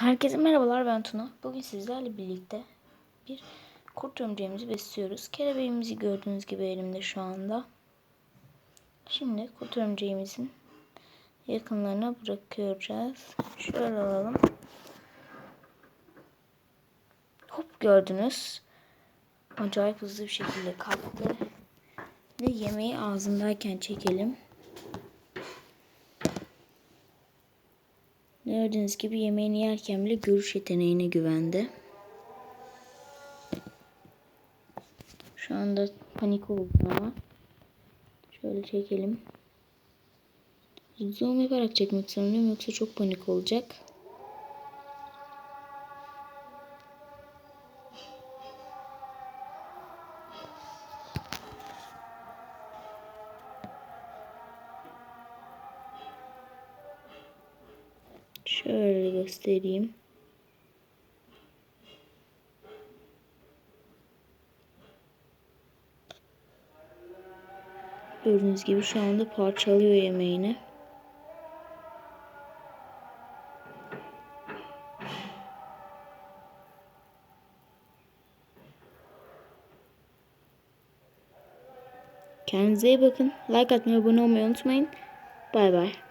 Herkese merhabalar ben Tuna. Bugün sizlerle birlikte bir kurt örümceğimizi besliyoruz. Kelebeğimizi gördüğünüz gibi elimde şu anda. Şimdi kurt örümceğimizin yakınlarına bırakıyoruz. Şöyle alalım. Hop gördünüz. Acayip hızlı bir şekilde kalktı. Ve yemeği ağzındayken çekelim. Gördüğünüz gibi yemeğini yerken bile görüş yeteneğine güvendi. Şu anda panik oldu ama. Şöyle çekelim. Zoom yaparak çekmek zorundayım yoksa çok panik olacak. Şöyle göstereyim. Gördüğünüz gibi şu anda parçalıyor yemeğini. Kendinize iyi bakın. Like atmayı, abone olmayı unutmayın. Bay bay.